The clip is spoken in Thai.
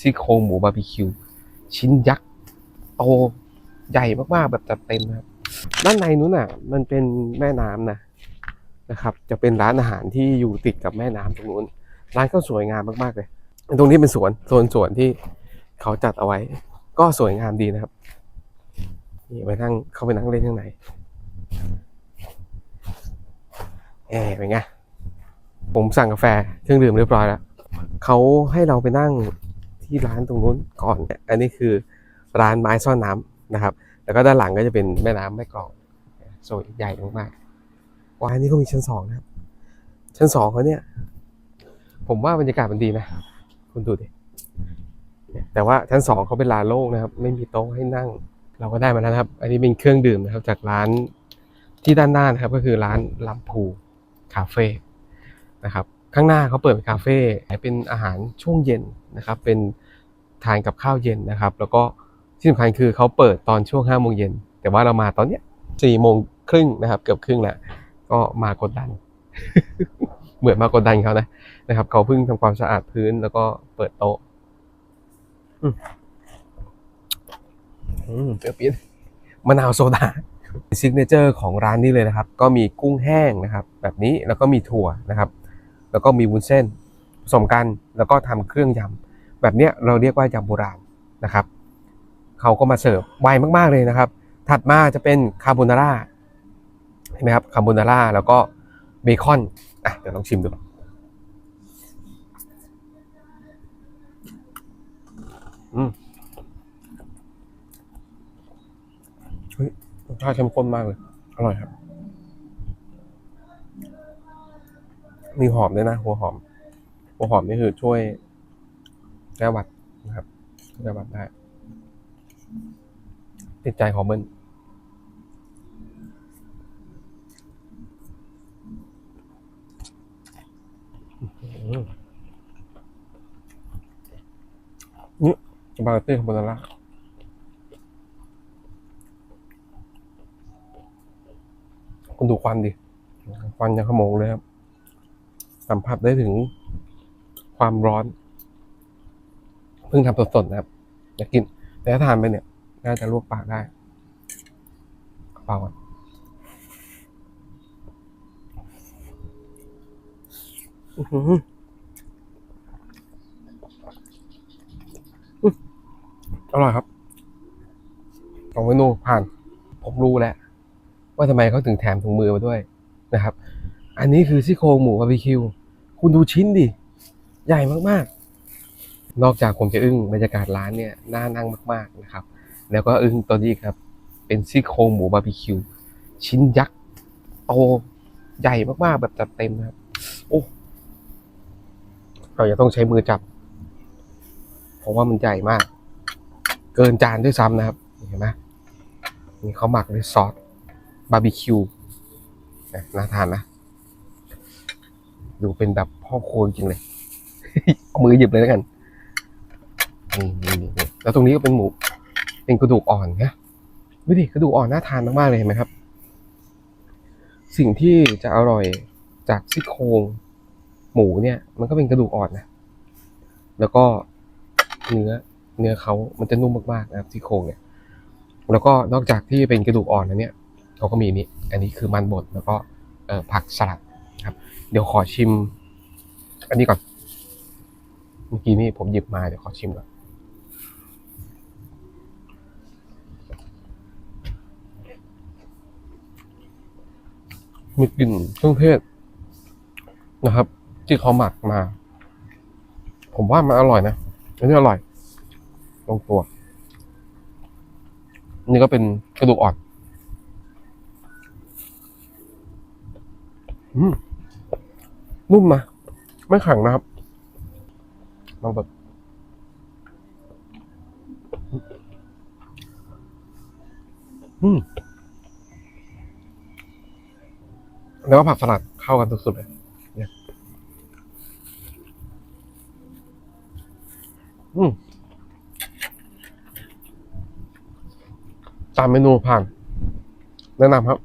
ซี่โครงหมูบาร์บีคิว ชิ้นยักษ์โตใหญ่มากๆ แบบจัดเต็มนะครับ ด้านในนู้นน่ะ มันเป็นแม่น้ำนะนะครับ จะเป็นร้านอาหารที่อยู่ติดกับแม่น้ำตรงนู้น ร้านก็สวยงามมากๆเลย ตรงนี้เป็นสวนโซนสวนที่เขาจัดเอาไว้ ก็สวยงามดีนะครับนี่ไปนั่งเข้าไปนั่งเล่นข้างในเอ๋เป็นไงผมสั่งกาแฟเครื่องดื่มเรียบร้อยแล้วเขาให้เราไปนั่ง ที่ร้านตรงนู้นก่อน อันนี้คือร้านไม้ซ่อนน้ำนะครับ แล้วก็ด้านหลังก็จะเป็นแม่น้ำแม่กลองสวยใหญ่มากๆว้าอันนี้ก็มีชั้นสองนะครับ ชั้นสองเขาเนี่ย ผมว่าบรรยากาศมันดีนะ คุณดูดิ แต่ว่าชั้นสองเขาเป็นลานโล่งนะครับ ไม่มีโต๊ะให้นั่ง เราก็ได้มาแล้วนะครับ อันนี้เป็นเครื่องดื่มนะครับ จากร้านที่ด้านหน้านะครับ ก็คือร้านลำพูคาเฟ่นะครับ ข้างหน้าเขาเปิดเป็นคาเฟ่เป็นอาหารช่วงเย็นนะครับ เป็นทานกับข้าวเย็นนะครับ แล้วก็ที่สำคัญคือเขาเปิดตอนช่วงห้าโมงเย็นแต่ว่าเรามาตอนเนี้ยสี่โมงครึ่งนะครับ เกือบครึ่งแหล้วก็มากดดัน เหมือนมากดดันเขานะนะครับเขาเพิ่งทำความสะอาดพื้นแล้วก็เปิดโต๊ะอืมอืมเปรี้ยวปี๊ดมะนาวโซดาซิกเนเจอร์ของร้านนี้เลยนะครับ ก็มีกุ้งแห้งนะครับ แบบนี้แล้วก็มีถั่วนะครับ แล้วก็มีวุ้นเส้นผสมกันแล้วก็ทำเครื่องยำแบบเนี้ยเราเรียกว่ายำโบราณนะครับเขาก็มาเสิร์ฟไวมากๆเลยนะครับ ถัดมาจะเป็นคาโบนาร่าเห็นไหมครับคาโบนาร่าแล้วก็เบคอนอะเดี๋ยวลองชิมดูอืมเฮ้ยรสชาติเข้มข้นมากเลย อร่อยครับ มีหอมด้วยนะ หัวหอม หัวหอมนี่คือช่วยแก้หวัดนะครับแก้หวัดได้ ติดใจของเบิ้ลนี่สปาเกตตี้คาโบนาร่าคุณดูควันดิ ควันยังขโมงเลยครับ สัมผัสได้ถึงความร้อนเพิ่งทำสดๆนะครับอยากกินแต่ถ้าทานไปเนี่ย น่าจะลวกปากได้เปล่ากอนอื้อหืออื้ออร่อยครับสองเมนูผ่าน ผมรู้แล้ว ว่าทำไมเขาถึงแถมถุงมือมาด้วยนะครับ อันนี้คือซี่โครงหมูบาร์บีคิว คุณดูชิ้นดิ ใหญ่มากๆ นอกจากผมจะอึ้งบรรยากาศร้านเนี่ยน่านั่งมากๆนะครับ แล้วก็อึ้งตัวนี้ครับ เป็นซี่โครงหมูบาร์บีคิว ชิ้นยักษ์โตใหญ่มากๆ แบบจัดเต็มนะครับ โอ้เราจะต้องใช้มือจับ เพราะว่ามันใหญ่มาก เกินจานด้วยซ้ำนะครับ เห็นไหมนี่เขาหมักด้วยซอสบาร์บีคิวน่าทานนะ ดูเป็นแบบพ่อโคจริงเลยเอามือหยิบเลยแล้วกันนี่นี่นี่แล้วตรงนี้ก็เป็นหมู เป็นกระดูกอ่อนนะดูดิกระดูกอ่อนน่าทานมากๆเลยเห็นไหมครับ สิ่งที่จะอร่อยจากซี่โครงหมูเนี่ย มันก็เป็นกระดูกอ่อนนะ แล้วก็เนื้อเนื้อเขามันจะนุ่มมากๆนะครับซี่โครงเนี่ย แล้วก็นอกจากที่เป็นกระดูกอ่อนแล้วเนี่ยเขาก็มีนี่อันนี้คือมันบดแล้วก็ผักสลัด ครับ เดี๋ยวขอชิม อันนี้ก่อน เมื่อกี้นี่ผมหยิบมาเดี๋ยวขอชิมก่อนมีกลิ่นเครื่องเทศนะครับ ที่เขาหมักมา ผมว่ามันอร่อยนะอันนี้อร่อยลงตัว นี่ก็เป็นกระดูกอ่อน อืม นุ่มนะไม่แข็งนะครับลองแบบอืมแล้วก็ผักสลัดเข้ากันสุดๆเลยเนี่ยอืมตามเมนูผ่าน แนะนำครับ